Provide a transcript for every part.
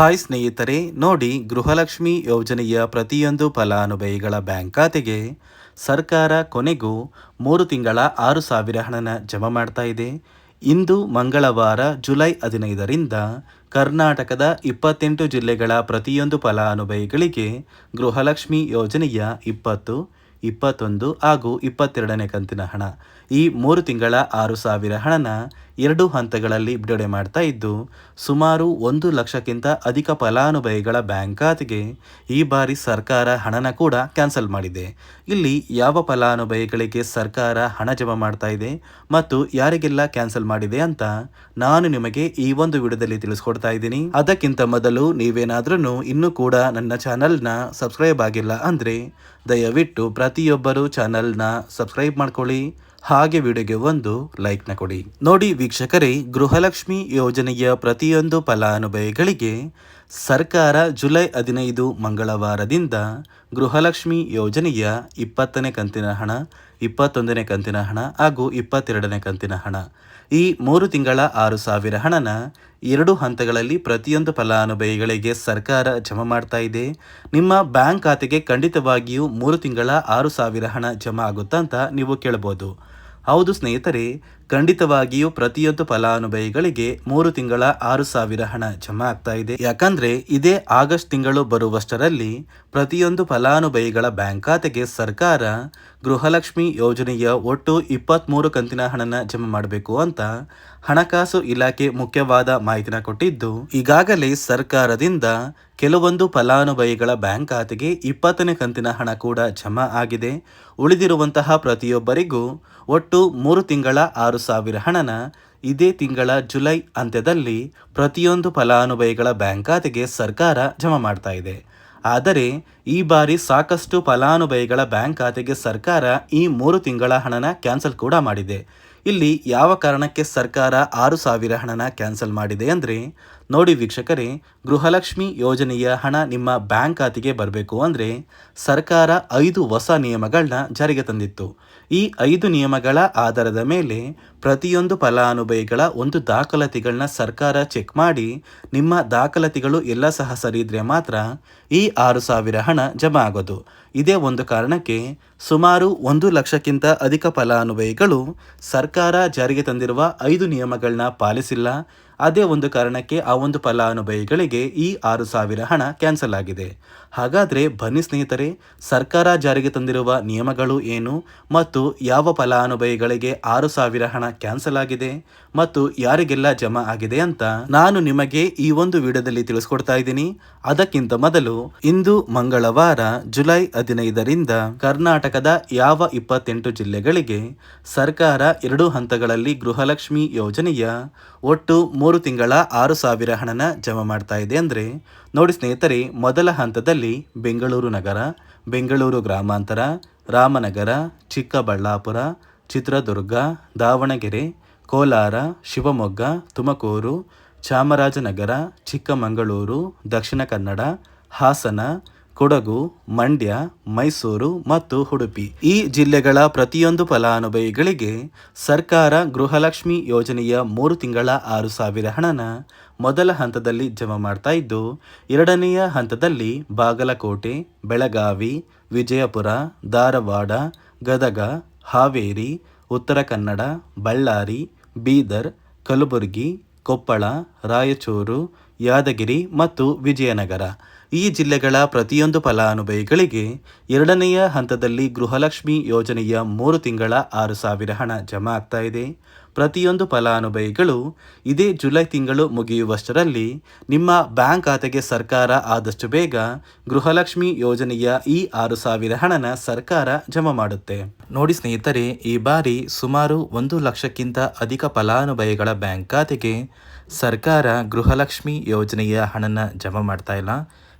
Hi ಸ್ನೇಹಿತರೆ, ನೋಡಿ ಗೃಹಲಕ್ಷ್ಮಿ ಯೋಜನೆಯ ಪ್ರತಿಯೊಂದು ಫಲಾನುಭವಿಗಳ ಬ್ಯಾಂಕ್ ಖಾತೆಗೆ ಸರ್ಕಾರ ಕೊನೆಗೂ ಮೂರು ತಿಂಗಳ ಆರು ಸಾವಿರ ಹಣನ ಜಮಾ ಮಾಡ್ತಾ ಇದೆ. ಇಂದು ಮಂಗಳವಾರ ಜುಲೈ ಹದಿನೈದರಿಂದ ಕರ್ನಾಟಕದ ಇಪ್ಪತ್ತೆಂಟು ಜಿಲ್ಲೆಗಳ ಪ್ರತಿಯೊಂದು ಫಲಾನುಭವಿಗಳಿಗೆ ಗೃಹಲಕ್ಷ್ಮಿ ಯೋಜನೆಯ ಇಪ್ಪತ್ತು, ಇಪ್ಪತ್ತೊಂದು ಹಾಗೂ ಇಪ್ಪತ್ತೆರಡನೇ ಕಂತಿನ ಹಣ. ಈ ಮೂರು ತಿಂಗಳ ಆರು ಸಾವಿರ ಹಣನ ಎರಡು ಹಂತಗಳಲ್ಲಿ ಬಿಡುಗಡೆ ಮಾಡ್ತಾ ಇದ್ದು, ಸುಮಾರು ಒಂದು ಲಕ್ಷಕ್ಕಿಂತ ಅಧಿಕ ಫಲಾನುಭವಿಗಳ ಬ್ಯಾಂಕ್ ಖಾತೆಗೆ ಈ ಬಾರಿ ಸರ್ಕಾರ ಹಣನ ಕೂಡ ಕ್ಯಾನ್ಸಲ್ ಮಾಡಿದೆ. ಇಲ್ಲಿ ಯಾವ ಫಲಾನುಭವಿಗಳಿಗೆ ಸರ್ಕಾರ ಹಣ ಜಮಾ ಮಾಡ್ತಾ ಇದೆ ಮತ್ತು ಯಾರಿಗೆಲ್ಲ ಕ್ಯಾನ್ಸಲ್ ಮಾಡಿದೆ ಅಂತ ನಾನು ನಿಮಗೆ ಈ ಒಂದು ವಿಡಿಯೋದಲ್ಲಿ ತಿಳಿಸ್ಕೊಡ್ತಾ ಇದ್ದೀನಿ. ಅದಕ್ಕಿಂತ ಮೊದಲು ನೀವೇನಾದ್ರೂ ಇನ್ನೂ ಕೂಡ ನನ್ನ ಚಾನಲ್ನ ಸಬ್ಸ್ಕ್ರೈಬ್ ಆಗಿಲ್ಲ ಅಂದರೆ ದಯವಿಟ್ಟು ಪ್ರತಿಯೊಬ್ಬರು ಚಾನಲ್ನ ಸಬ್ಸ್ಕ್ರೈಬ್ ಮಾಡ್ಕೊಳ್ಳಿ. ಹಾಗೆ ವಿಡಿಯೋಗೆ ಒಂದು ಲೈಕ್ನ ಕೊಡಿ. ನೋಡಿ ವೀಕ್ಷಕರೇ ಗೃಹಲಕ್ಷ್ಮಿ ಯೋಜನೆಯ ಪ್ರತಿಯೊಂದು ಫಲಾನುಭವಿಗಳಿಗೆ ಸರ್ಕಾರ ಜುಲೈ ಹದಿನೈದು ಮಂಗಳವಾರದಿಂದ ಗೃಹಲಕ್ಷ್ಮಿ ಯೋಜನೆಯ ಇಪ್ಪತ್ತನೇ ಕಂತಿನ ಹಣ, ಇಪ್ಪತ್ತೊಂದನೇ ಕಂತಿನ ಹಣ ಹಾಗೂ ಇಪ್ಪತ್ತೆರಡನೇ ಕಂತಿನ ಹಣ. ಈ ಮೂರು ತಿಂಗಳ ಆರು ಸಾವಿರ ಹಣನ ಎರಡು ಹಂತಗಳಲ್ಲಿ ಪ್ರತಿಯೊಂದು ಫಲಾನುಭವಿಗಳಿಗೆ ಸರ್ಕಾರ ಜಮಾ ಮಾಡ್ತಾ ಇದೆ. ನಿಮ್ಮ ಬ್ಯಾಂಕ್ ಖಾತೆಗೆ ಖಂಡಿತವಾಗಿಯೂ ಮೂರು ತಿಂಗಳ ಆರು ಸಾವಿರ ಹಣ ಜಮಾ ಆಗುತ್ತಾ ಅಂತ ನೀವು ಕೇಳಬಹುದು. ಹೌದು ಸ್ನೇಹಿತರೆ ಖಂಡಿತವಾಗಿಯೂ ಪ್ರತಿಯೊಂದು ಫಲಾನುಭವಿಗಳಿಗೆ ಮೂರು ತಿಂಗಳ ಆರು ಸಾವಿರ ಹಣ ಜಮಾ ಆಗ್ತಾ ಇದೆ. ಯಾಕಂದ್ರೆ ಇದೇ ಆಗಸ್ಟ್ ತಿಂಗಳು ಬರುವಷ್ಟರಲ್ಲಿ ಪ್ರತಿಯೊಂದು ಫಲಾನುಭವಿಗಳ ಬ್ಯಾಂಕ್ ಖಾತೆಗೆ ಸರ್ಕಾರ ಗೃಹಲಕ್ಷ್ಮಿ ಯೋಜನೆಯ ಒಟ್ಟು ಇಪ್ಪತ್ತ್ಮೂರು ಕಂತಿನ ಹಣನ ಜಮಾ ಮಾಡಬೇಕು ಅಂತ ಹಣಕಾಸು ಇಲಾಖೆ ಮುಖ್ಯವಾದ ಮಾಹಿತಿನ ಕೊಟ್ಟಿದ್ದು, ಈಗಾಗಲೇ ಸರ್ಕಾರದಿಂದ ಕೆಲವೊಂದು ಫಲಾನುಭವಿಗಳ ಬ್ಯಾಂಕ್ ಖಾತೆಗೆ ಇಪ್ಪತ್ತನೇ ಕಂತಿನ ಹಣ ಕೂಡ ಜಮಾ ಆಗಿದೆ. ಉಳಿದಿರುವಂತಹ ಪ್ರತಿಯೊಬ್ಬರಿಗೂ ಒಟ್ಟು ಮೂರು ತಿಂಗಳ ಆರು ಸಾವಿರ ಹಣನ ಇದೇ ತಿಂಗಳ ಜುಲೈ ಅಂತ್ಯದಲ್ಲಿ ಪ್ರತಿಯೊಂದು ಫಲಾನುಭವಿಗಳ ಬ್ಯಾಂಕ್ ಖಾತೆಗೆ ಸರ್ಕಾರ ಜಮಾ ಮಾಡ್ತಾ ಇದೆ. ಆದರೆ ಈ ಬಾರಿ ಸಾಕಷ್ಟು ಫಲಾನುಭವಿಗಳ ಬ್ಯಾಂಕ್ ಖಾತೆಗೆ ಸರ್ಕಾರ ಈ ಮೂರು ತಿಂಗಳ ಹಣನ ಕ್ಯಾನ್ಸಲ್ ಕೂಡ ಮಾಡಿದೆ. ಇಲ್ಲಿ ಯಾವ ಕಾರಣಕ್ಕೆ ಸರ್ಕಾರ ಆರು ಸಾವಿರ ಹಣನ ಕ್ಯಾನ್ಸಲ್ ಮಾಡಿದೆ ಅಂದರೆ ನೋಡಿ ವೀಕ್ಷಕರೇ, ಗೃಹಲಕ್ಷ್ಮಿ ಯೋಜನೆಯ ಹಣ ನಿಮ್ಮ ಬ್ಯಾಂಕ್ ಖಾತೆಗೆ ಬರಬೇಕು ಅಂದರೆ ಸರ್ಕಾರ ಐದು ಹೊಸ ನಿಯಮಗಳನ್ನ ಜಾರಿಗೆ ತಂದಿತ್ತು. ಈ ಐದು ನಿಯಮಗಳ ಆಧಾರದ ಮೇಲೆ ಪ್ರತಿಯೊಂದು ಫಲಾನುಭವಿಗಳ ಒಂದು ದಾಖಲಾತಿಗಳನ್ನ ಸರ್ಕಾರ ಚೆಕ್ ಮಾಡಿ ನಿಮ್ಮ ದಾಖಲಾತಿಗಳು ಎಲ್ಲ ಸಹ ಸರಿ ಮಾತ್ರ ಈ ಆರು ಸಾವಿರ ಹಣ ಜಮಾ ಆಗೋದು. ಇದೇ ಒಂದು ಕಾರಣಕ್ಕೆ ಸುಮಾರು ಒಂದು ಲಕ್ಷಕ್ಕಿಂತ ಅಧಿಕ ಫಲಾನುಭವಿಗಳು ಸರ್ಕಾರ ಜಾರಿಗೆ ತಂದಿರುವ ಐದು ನಿಯಮಗಳನ್ನ ಪಾಲಿಸಿಲ್ಲ. ಅದೇ ಒಂದು ಕಾರಣಕ್ಕೆ ಆ ಒಂದು ಫಲಾನುಭವಿಗಳಿಗೆ ಈ ಆರು ಸಾವಿರ ಹಣ ಕ್ಯಾನ್ಸಲ್ ಆಗಿದೆ. ಹಾಗಾದರೆ ಬನ್ನಿ ಸ್ನೇಹಿತರೆ, ಸರ್ಕಾರ ಜಾರಿಗೆ ತಂದಿರುವ ನಿಯಮಗಳು ಏನು ಮತ್ತು ಯಾವ ಫಲಾನುಭವಿಗಳಿಗೆ ಆರು ಸಾವಿರ ಹಣ ಕ್ಯಾನ್ಸಲ್ ಆಗಿದೆ ಮತ್ತು ಯಾರಿಗೆಲ್ಲ ಜಮಾ ಆಗಿದೆ ಅಂತ ನಾನು ನಿಮಗೆ ಈ ಒಂದು ವಿಡಿಯೋದಲ್ಲಿ ತಿಳಿಸ್ಕೊಡ್ತಾ ಇದ್ದೀನಿ. ಅದಕ್ಕಿಂತ ಮೊದಲು ಇಂದು ಮಂಗಳವಾರ ಜುಲೈ ಹದಿನೈದರಿಂದ ಕರ್ನಾಟಕದ ಯಾವ ಇಪ್ಪತ್ತೆಂಟು ಜಿಲ್ಲೆಗಳಿಗೆ ಸರ್ಕಾರ ಎರಡು ಹಂತಗಳಲ್ಲಿ ಗೃಹಲಕ್ಷ್ಮಿ ಯೋಜನೆಯ ಒಟ್ಟು ಮೂರು ತಿಂಗಳ ಆರು ಸಾವಿರ ಹಣನ ಜಮಾ ಮಾಡ್ತಾ ಇದೆ ಅಂದರೆ, ನೋಡಿ ಸ್ನೇಹಿತರೆ, ಮೊದಲ ಹಂತದಲ್ಲಿ ಬೆಂಗಳೂರು ನಗರ, ಬೆಂಗಳೂರು ಗ್ರಾಮಾಂತರ, ರಾಮನಗರ, ಚಿಕ್ಕಬಳ್ಳಾಪುರ, ಚಿತ್ರದುರ್ಗ, ದಾವಣಗೆರೆ, ಕೋಲಾರ, ಶಿವಮೊಗ್ಗ, ತುಮಕೂರು, ಚಾಮರಾಜನಗರ, ಚಿಕ್ಕಮಗಳೂರು, ದಕ್ಷಿಣ ಕನ್ನಡ, ಹಾಸನ ಕೊಡಗು, ಮಂಡ್ಯ, ಮೈಸೂರು ಮತ್ತು ಉಡುಪಿ. ಈ ಜಿಲ್ಲೆಗಳ ಪ್ರತಿಯೊಂದು ಫಲಾನುಭವಿಗಳಿಗೆ ಸರ್ಕಾರ ಗೃಹಲಕ್ಷ್ಮಿ ಯೋಜನೆಯ ಮೂರು ತಿಂಗಳ ಆರು ಸಾವಿರ ಹಣನ ಮೊದಲ ಹಂತದಲ್ಲಿ ಜಮಾ ಮಾಡ್ತಾ ಇದ್ದು, ಎರಡನೆಯ ಹಂತದಲ್ಲಿ ಬಾಗಲಕೋಟೆ, ಬೆಳಗಾವಿ, ವಿಜಯಪುರ, ಧಾರವಾಡ, ಗದಗ, ಹಾವೇರಿ, ಉತ್ತರ ಕನ್ನಡ, ಬಳ್ಳಾರಿ, ಬೀದರ್, ಕಲಬುರಗಿ, ಕೊಪ್ಪಳ, ರಾಯಚೂರು, ಯಾದಗಿರಿ ಮತ್ತು ವಿಜಯನಗರ. ಈ ಜಿಲ್ಲೆಗಳ ಪ್ರತಿಯೊಂದು ಫಲಾನುಭವಿಗಳಿಗೆ ಎರಡನೆಯ ಹಂತದಲ್ಲಿ ಗೃಹಲಕ್ಷ್ಮಿ ಯೋಜನೆಯ ಮೂರು ತಿಂಗಳ ಆರು ಸಾವಿರ ಹಣ ಜಮಾ ಆಗ್ತಾ ಇದೆ. ಪ್ರತಿಯೊಂದು ಫಲಾನುಭವಿಗಳು ಇದೇ ಜುಲೈ ತಿಂಗಳು ಮುಗಿಯುವಷ್ಟರಲ್ಲಿ ನಿಮ್ಮ ಬ್ಯಾಂಕ್ ಖಾತೆಗೆ ಸರ್ಕಾರ ಆದಷ್ಟು ಬೇಗ ಗೃಹಲಕ್ಷ್ಮಿ ಯೋಜನೆಯ ಈ ಆರು ಸಾವಿರ ಹಣನ ಸರ್ಕಾರ ಜಮಾ ಮಾಡುತ್ತೆ. ನೋಡಿ ಸ್ನೇಹಿತರೆ, ಈ ಬಾರಿ ಸುಮಾರು ಒಂದು ಲಕ್ಷಕ್ಕಿಂತ ಅಧಿಕ ಫಲಾನುಭವಿಗಳ ಬ್ಯಾಂಕ್ ಖಾತೆಗೆ ಸರ್ಕಾರ ಗೃಹಲಕ್ಷ್ಮಿ ಯೋಜನೆಯ ಹಣನ ಜಮಾ ಮಾಡ್ತಾ ಇಲ್ಲ.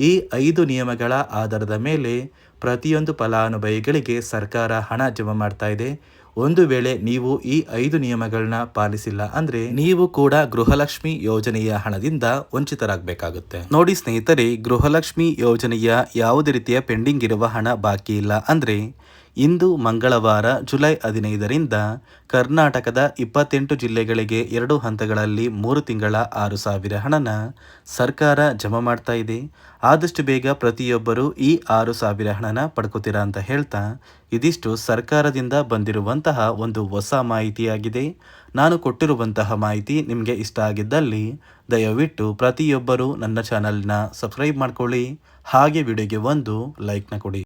ಈ ಐದು ನಿಯಮಗಳ ಆಧಾರದ ಮೇಲೆ ಪ್ರತಿಯೊಂದು ಫಲಾನುಭವಿಗಳಿಗೆ ಸರ್ಕಾರ ಹಣ ಜಮಾ ಮಾಡ್ತಾ ಇದೆ. ಒಂದು ವೇಳೆ ನೀವು ಈ ಐದು ನಿಯಮಗಳನ್ನ ಪಾಲಿಸಿಲ್ಲ ಅಂದ್ರೆ ನೀವು ಕೂಡ ಗೃಹಲಕ್ಷ್ಮಿ ಯೋಜನೆಯ ಹಣದಿಂದ ವಂಚಿತರಾಗಬೇಕಾಗುತ್ತೆ. ನೋಡಿ ಸ್ನೇಹಿತರೆ, ಗೃಹಲಕ್ಷ್ಮಿ ಯೋಜನೆಯ ಯಾವುದೇ ರೀತಿಯ ಪೆಂಡಿಂಗ್ ಇರುವ ಹಣ ಬಾಕಿ ಇಲ್ಲ ಅಂದ್ರೆ ಇಂದು ಮಂಗಳವಾರ, ಜುಲೈ ಹದಿನೈದರಿಂದ ಕರ್ನಾಟಕದ ಇಪ್ಪತ್ತೆಂಟು ಜಿಲ್ಲೆಗಳಿಗೆ ಎರಡು ಹಂತಗಳಲ್ಲಿ ಮೂರು ತಿಂಗಳ ಆರು ಸಾವಿರ ಹಣನ ಸರ್ಕಾರ ಜಮಾ ಮಾಡ್ತಾ ಇದೆ. ಆದಷ್ಟು ಬೇಗ ಪ್ರತಿಯೊಬ್ಬರು ಈ ಆರು ಸಾವಿರ ಹಣನ ಪಡ್ಕೋತೀರಾ ಅಂತ ಹೇಳ್ತಾ ಇದಿಷ್ಟು ಸರ್ಕಾರದಿಂದ ಬಂದಿರುವಂತಹ ಒಂದು ಹೊಸ ಮಾಹಿತಿಯಾಗಿದೆ. ನಾನು ಕೊಟ್ಟಿರುವಂತಹ ಮಾಹಿತಿ ನಿಮಗೆ ಇಷ್ಟ ಆಗಿದ್ದಲ್ಲಿ ದಯವಿಟ್ಟು ಪ್ರತಿಯೊಬ್ಬರು ನನ್ನ ಚಾನಲ್ನ ಸಬ್ಸ್ಕ್ರೈಬ್ ಮಾಡ್ಕೊಳ್ಳಿ. ಹಾಗೆ ವಿಡಿಯೋಗೆ ಒಂದು ಲೈಕ್ನ ಕೊಡಿ.